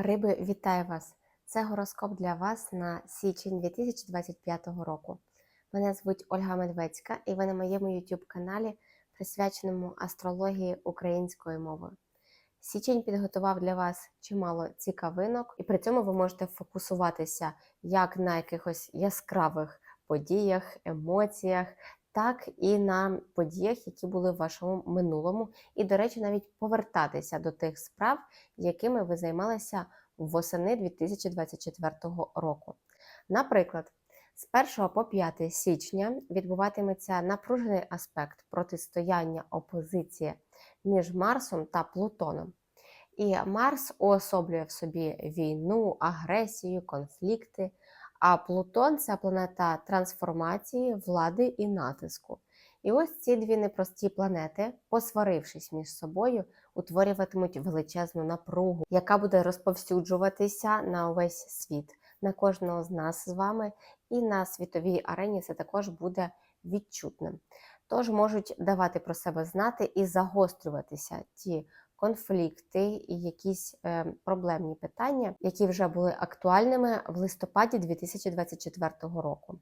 Риби, вітаю вас! Це гороскоп для вас на січень 2025 року. Мене звуть Ольга Медведська, і ви на моєму YouTube каналі, присвяченому астрології українською мовою. Січень підготував для вас чимало цікавинок, і при цьому ви можете фокусуватися як на якихось яскравих подіях, емоціях, так і на подіях, які були в вашому минулому, і, до речі, навіть повертатися до тих справ, якими ви займалися восени 2024 року. Наприклад, з 1 по 5 січня відбуватиметься напружений аспект протистояння опозиції між Марсом та Плутоном. І Марс уособлює в собі війну, агресію, конфлікти. А Плутон це планета трансформації, влади і натиску. І ось ці дві непрості планети, посварившись між собою, утворюватимуть величезну напругу, яка буде розповсюджуватися на увесь світ, на кожного з нас з вами, і на світовій арені це також буде відчутним. Тож можуть давати про себе знати і загострюватися ті конфлікти і якісь е, проблемні питання, які вже були актуальними в листопаді 2024 року.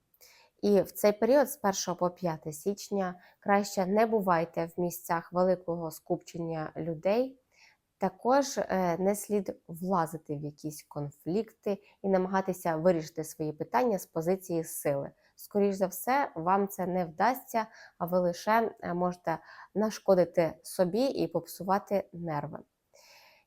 І в цей період з 1 по 5 січня краще не бувайте в місцях великого скупчення людей. Також е, не слід влазити в якісь конфлікти і намагатися вирішити свої питання з позиції сили. Скоріш за все, вам це не вдасться, а ви лише е, можете нашкодити собі і попсувати нерви.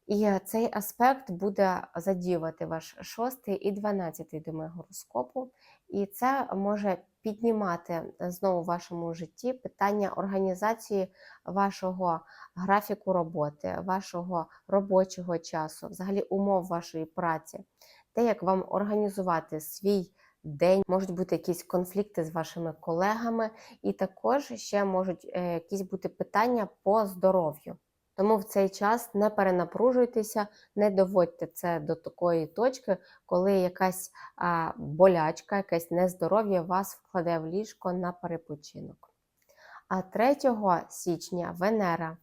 І цей аспект буде задіювати ваш шостий і дванадцятий доми гороскопу, і це може піднімати знову в вашому житті питання організації вашого графіку роботи, вашого робочого часу, взагалі умов вашої праці, те, як вам організувати свій день, можуть бути якісь конфлікти з вашими колегами, і також ще можуть е, якісь бути питання по здоров'ю. Тому в цей час не перенапружуйтеся, не доводьте це до такої точки, коли якась а, болячка, якесь нездоров'я вас вкладе в ліжко на перепочинок. А 3 січня Венера,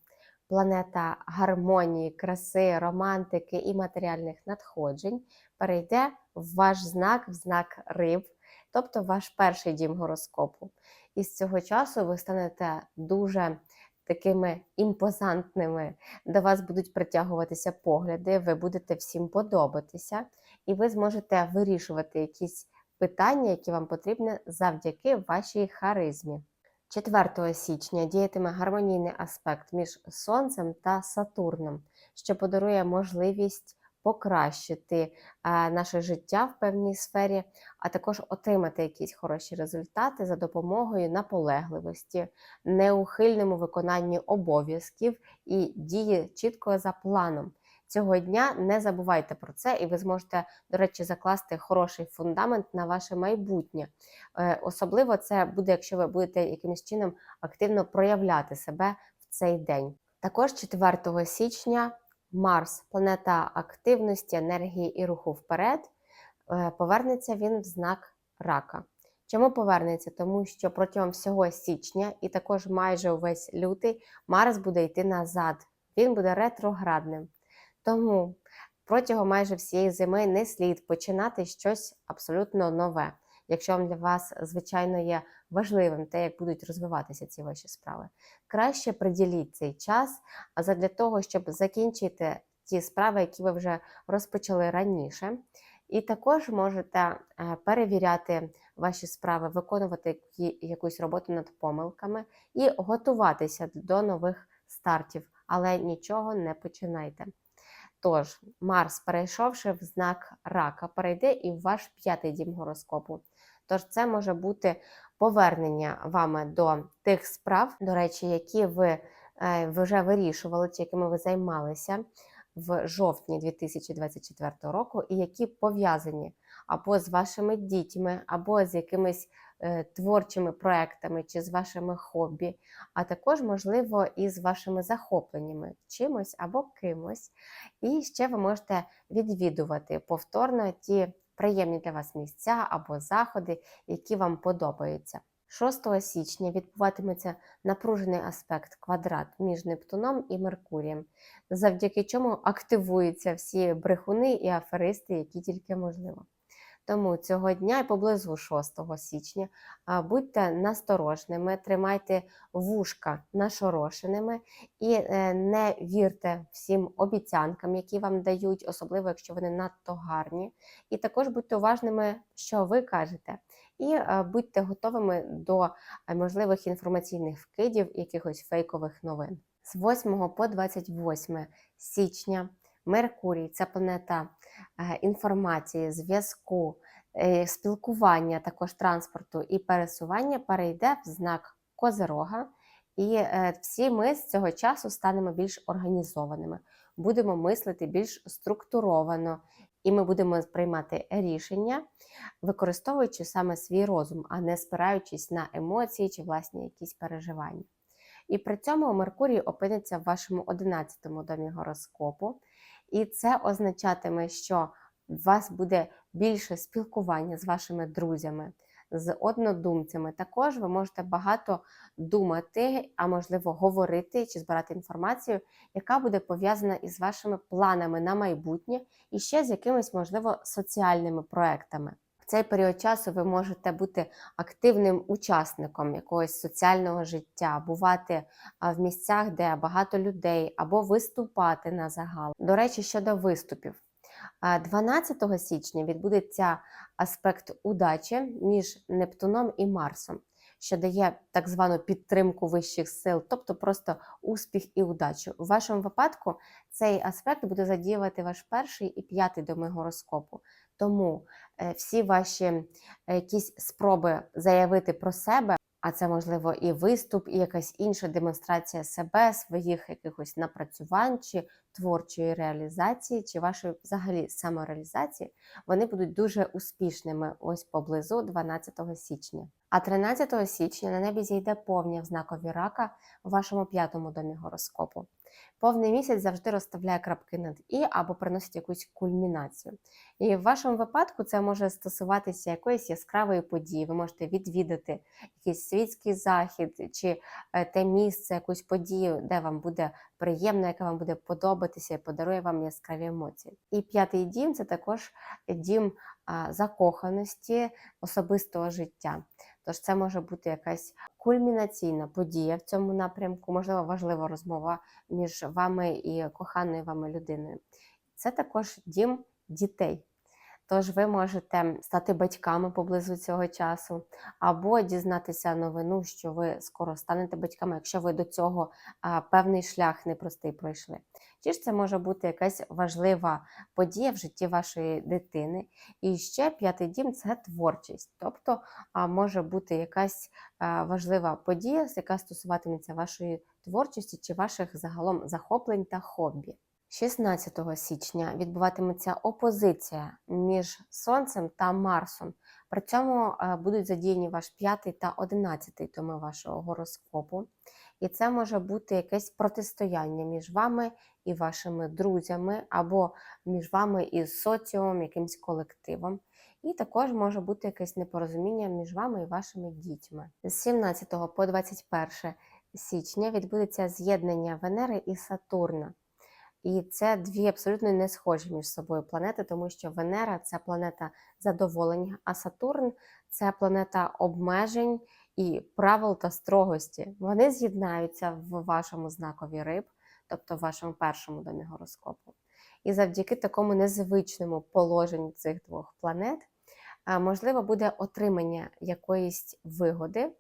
планета гармонії, краси, романтики і матеріальних надходжень, перейде в ваш знак, в знак риб, тобто ваш перший дім гороскопу. І з цього часу ви станете дуже такими імпозантними, до вас будуть притягуватися погляди, ви будете всім подобатися, і ви зможете вирішувати якісь питання, які вам потрібні завдяки вашій харизмі. 4 січня діятиме гармонійний аспект між Сонцем та Сатурном, що подарує можливість покращити наше життя в певній сфері, а також отримати якісь хороші результати за допомогою наполегливості, неухильному виконанні обов'язків і дії чітко за планом. Цього дня не забувайте про це, і ви зможете, до речі, закласти хороший фундамент на ваше майбутнє. Е, особливо це буде, якщо ви будете якимось чином активно проявляти себе в цей день. Також 4 січня Марс, планета активності, енергії і руху вперед, е, повернеться він в знак рака. Чому повернеться? Тому що протягом всього січня і також майже увесь лютий Марс буде йти назад, він буде ретроградним. Тому протягом майже всієї зими не слід починати щось абсолютно нове. Якщо вам для вас, звичайно, є важливим те, як будуть розвиватися ці ваші справи, краще приділіть цей час для того, щоб закінчити ті справи, які ви вже розпочали раніше. І також можете е, перевіряти ваші справи, виконувати якусь роботу над помилками і готуватися до нових стартів, але нічого не починайте. Тож, Марс, перейшовши в знак рака, перейде і в ваш п'ятий дім гороскопу. Тож, це може бути повернення вами до тих справ, до речі, які ви е, вже вирішували, чи якими ви займалися в жовтні 2024 року, і які пов'язані або з вашими дітьми, або з якимись творчими проектами, чи з вашими хобі, а також, можливо, і з вашими захопленнями чимось або кимось. І ще ви можете відвідувати повторно ті приємні для вас місця або заходи, які вам подобаються. 6 січня відбуватиметься напружений аспект квадрат між Нептуном і Меркурієм, завдяки чому активуються всі брехуни і аферисти, які тільки можливо. Тому цього дня і поблизу 6 січня будьте насторожними, тримайте вушка нашорошеними і е, не вірте всім обіцянкам, які вам дають, особливо якщо вони надто гарні. І також будьте уважними, що ви кажете, і е, будьте готовими до е, можливих інформаційних вкидів, якихось фейкових новин. З 8 по 28 січня Меркурій це планета е, інформації, зв'язку, е, спілкування, також транспорту і пересування перейде в знак Козирога. І е, всі ми з цього часу станемо більш організованими, будемо мислити більш структуровано, і ми будемо приймати рішення, використовуючи саме свій розум, а не спираючись на емоції чи власні якісь переживання. І при цьому Меркурій опиниться в вашому 11-му домі гороскопу, і це означатиме, що у вас буде більше спілкування з вашими друзями, з однодумцями. Також ви можете багато думати, а можливо говорити чи збирати інформацію, яка буде пов'язана із вашими планами на майбутнє і ще з якимись, можливо, соціальними проектами. Цей період часу ви можете бути активним учасником якогось соціального життя, бувати в місцях, де багато людей, або виступати на загал. До речі, щодо виступів. 12 січня відбудеться аспект удачі між Нептуном і Марсом, що дає так звану підтримку вищих сил, тобто просто успіх і удачу. У вашому випадку цей аспект буде задіювати ваш перший і п'ятий доми гороскопу. Тому е, всі ваші е, якісь спроби заявити про себе, а це можливо і виступ, і якась інша демонстрація себе, своїх якихось напрацювань чи творчої реалізації, чи вашої взагалі самореалізації, вони будуть дуже успішними ось поблизу 12 січня. А 13 січня на небі зійде повня в знакові рака у вашому п'ятому домі гороскопу. Повний місяць завжди розставляє крапки над і або приносить якусь кульмінацію. І в вашому випадку це може стосуватися якоїсь яскравої події. Ви можете відвідати якийсь світський захід чи е, те місце, якусь подію, де вам буде приємно, яка вам буде подобатися і подарує вам яскраві емоції. І п'ятий дім це також дім закоханості, особистого життя. Тож це може бути якась кульмінаційна подія в цьому напрямку, можливо, важлива розмова між вами і коханою вами людиною. Це також дім дітей. Тож ви можете стати батьками поблизу цього часу, або дізнатися новину, що ви скоро станете батьками, якщо ви до цього а, певний шлях непростий пройшли. Чи ж це може бути якась важлива подія в житті вашої дитини? І ще п'ятий дім це творчість, тобто а, може бути якась а, важлива подія, яка стосуватиметься вашої творчості чи ваших загалом захоплень та хобі. 16 січня відбуватиметься опозиція між Сонцем та Марсом. При цьому е, будуть задіяні ваш п'ятий та одинадцятий томи вашого гороскопу. І це може бути якесь протистояння між вами і вашими друзями, або між вами і соціумом, якимсь колективом. І також може бути якесь непорозуміння між вами і вашими дітьми. З 17 по 21 січня відбудеться з'єднання Венери і Сатурна. І це дві абсолютно не схожі між собою планети, тому що Венера це планета задоволення, а Сатурн це планета обмежень і правил та строгості. Вони з'єднаються в вашому знакові риб, тобто в вашому першому домі гороскопу. І завдяки такому незвичному положенню цих двох планет можливо буде отримання якоїсь вигоди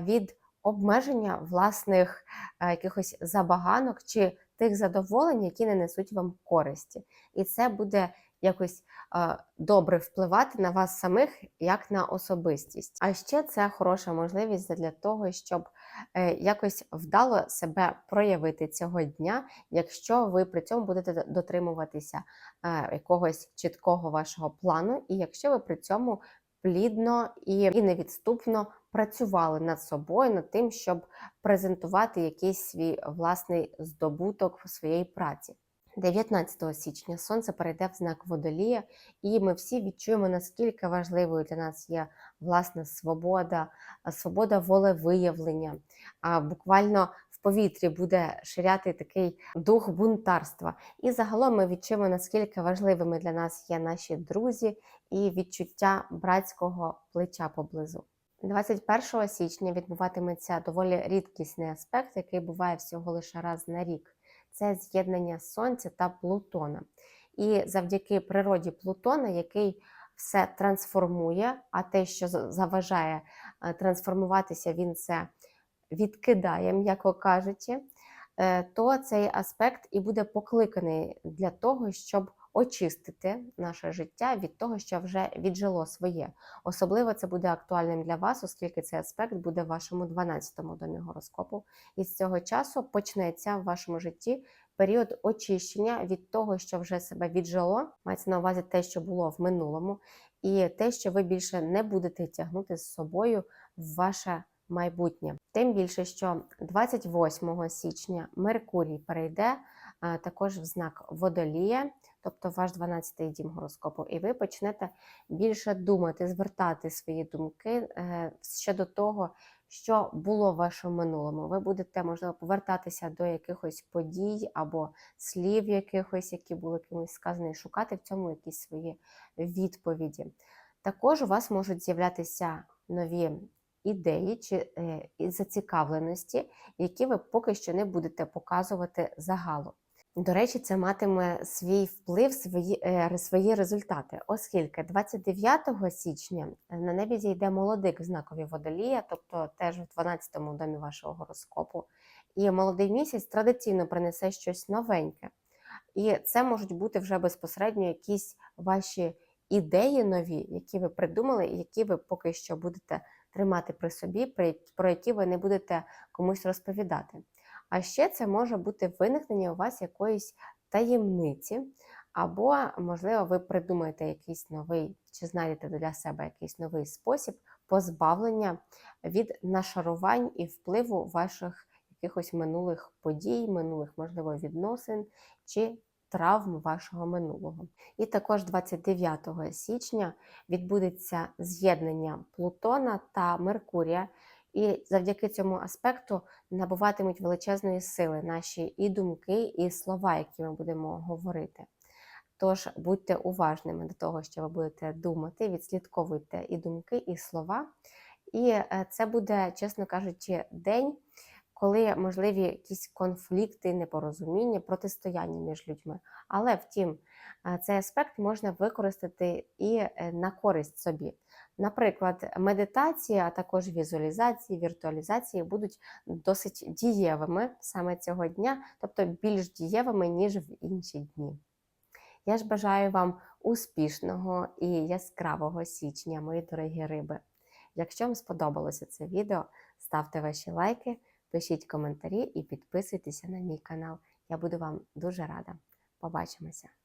від обмеження власних якихось забаганок чи тих задоволень, які не несуть вам користі. І це буде якось е, добре впливати на вас самих як на особистість. А ще це хороша можливість для того, щоб е, якось вдало себе проявити цього дня, якщо ви при цьому будете дотримуватися е, якогось чіткого вашого плану, і якщо ви при цьому плідно і, і невідступно працювали над собою, над тим, щоб презентувати якийсь свій власний здобуток своєї праці. 19 січня сонце перейде в знак водолія, і ми всі відчуємо, наскільки важливою для нас є власна свобода, свобода волевиявлення. Буквально в повітрі буде ширяти такий дух бунтарства. І загалом ми відчуємо, наскільки важливими для нас є наші друзі і відчуття братського плеча поблизу. 21 січня відбуватиметься доволі рідкісний аспект, який буває всього лише раз на рік. Це з'єднання Сонця та Плутона. І завдяки природі Плутона, який все трансформує, а те, що заважає е, трансформуватися, він це відкидає, м'яко кажучи, е, то цей аспект і буде покликаний для того, щоб очистити наше життя від того, що вже віджило своє. Особливо це буде актуальним для вас, оскільки цей аспект буде в вашому 12-му домі гороскопу. І з цього часу почнеться в вашому житті період очищення від того, що вже себе віджило, мається на увазі те, що було в минулому, і те, що ви більше не будете тягнути з собою в ваше майбутнє. Тим більше, що 28 січня Меркурій перейде також в знак Водолія, тобто ваш 12-й дім гороскопу, і ви почнете більше думати, звертати свої думки е, щодо того, що було в вашому минулому. Ви будете, можливо, повертатися до якихось подій або слів якихось, які були кимось сказані, шукати в цьому якісь свої відповіді. Також у вас можуть з'являтися нові ідеї чи е, зацікавленості, які ви поки що не будете показувати загалу. До речі, це матиме свій вплив, свої, е, свої результати, оскільки 29 січня на небі зійде молодик в знакові водолія, тобто теж в 12-му домі вашого гороскопу. І молодий місяць традиційно принесе щось новеньке. І це можуть бути вже безпосередньо якісь ваші ідеї нові, які ви придумали, які ви поки що будете тримати при собі, про які ви не будете комусь розповідати. А ще це може бути виникнення у вас якоїсь таємниці, або, можливо, ви придумаєте якийсь новий, чи знайдете для себе якийсь новий спосіб позбавлення від нашарувань і впливу ваших якихось минулих подій, минулих, можливо, відносин чи травм вашого минулого. І також 29 січня відбудеться з'єднання Плутона та Меркурія. І завдяки цьому аспекту набуватимуть величезної сили наші і думки, і слова, які ми будемо говорити. Тож будьте уважними до того, що ви будете думати, відслідковуйте і думки, і слова. І е, це буде, чесно кажучи, день, коли можливі якісь конфлікти, непорозуміння, протистояння між людьми. Але втім, е, цей аспект можна використати і е, на користь собі. Наприклад, медитація, а також візуалізації, віртуалізації будуть досить дієвими саме цього дня, тобто більш дієвими, ніж в інші дні. Я ж бажаю вам успішного і яскравого січня, мої дорогі риби. Якщо вам сподобалося це відео, ставте ваші лайки, пишіть коментарі і підписуйтеся на мій канал. Я буду вам дуже рада. Побачимося!